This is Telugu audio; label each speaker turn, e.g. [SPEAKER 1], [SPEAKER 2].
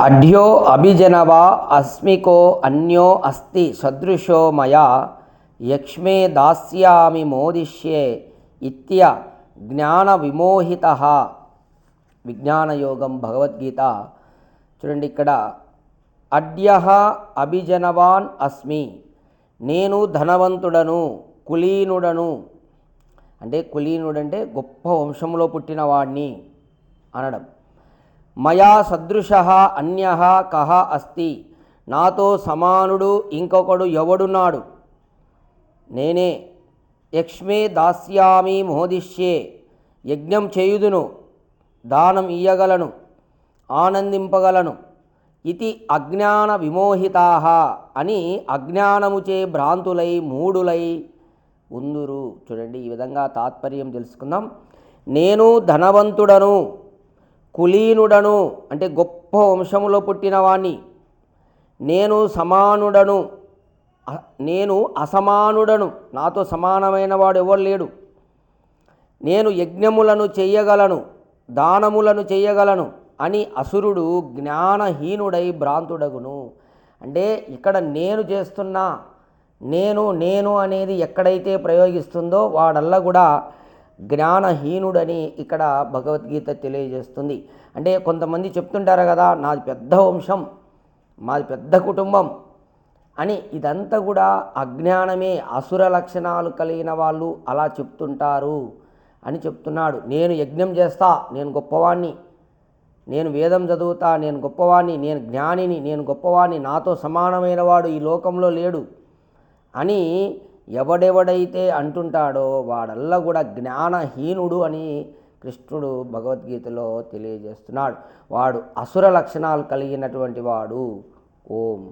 [SPEAKER 1] అఢ్యో అభిజనవా అస్మికో అన్యో అస్తి సదృశో మయా యక్ష్మే దాస్యామి మోదిష్యే ఇత్య జ్ఞాన విమోహిత విజ్ఞానయోగం భగవద్గీత. చూడండి ఇక్కడ. అడ్య అభిజనవాన్ అస్మి. నేను ధనవంతుడను కులీనుడను. అంటే కులీనుడంటే గొప్ప వంశంలో పుట్టినవాణ్ణి అనడం. మయా సదృశ అన్య కహ అస్తి. నాతో సమానుడు ఇంకొకడు ఎవడున్నాడు? నేనే. యక్ష్మే దాస్యామి మోదిష్యే. యజ్ఞం చేయుదును దానం ఇయ్యగలను ఆనందింపగలను. ఇది అజ్ఞాన విమోహితా అని అజ్ఞానముచే భ్రాంతులై మూడులై ఉందురు. చూడండి ఈ విధంగా తాత్పర్యం తెలుసుకుందాం. నేను ధనవంతుడను. కులీనుడను అంటే గొప్ప వంశములో పుట్టినవాణ్ణి. నేను సమానుడను నేను అసమానుడను. నాతో సమానమైన వాడు ఎవరు లేడు. నేను యజ్ఞములను చెయ్యగలను దానములను చెయ్యగలను అని అసురుడు జ్ఞానహీనుడై భ్రాంతుడగును. అంటే ఇక్కడ నేను చేస్తున్నా నేను నేను అనేది ఎక్కడైతే ప్రయోగిస్తుందో వాడల్లా కూడా జ్ఞానహీనుడని ఇక్కడ భగవద్గీత తెలియజేస్తుంది. అంటే కొంతమంది చెప్తుంటారు కదా నాది పెద్ద వంశం మాది పెద్ద కుటుంబం అని ఇదంతా కూడా అజ్ఞానమే అసుర లక్షణాలు కలిగిన వాళ్ళు అలా చెప్తుంటారు అని చెప్తున్నాడు. నేను యజ్ఞం చేస్తా నేను గొప్పవాణ్ణి నేను వేదం చదువుతా నేను గొప్పవాణ్ణి నేను జ్ఞానిని నేను గొప్పవాణ్ణి నాతో సమానమైన వాడు ఈ లోకంలో లేడు అని ఎవడెవడైతే అంటుంటాడో వాడల్లా కూడా జ్ఞానహీనుడు అని కృష్ణుడు భగవద్గీతలో తెలియజేస్తున్నాడు. వాడు అసుర లక్షణాలు కలిగినటువంటి వాడు. ఓం.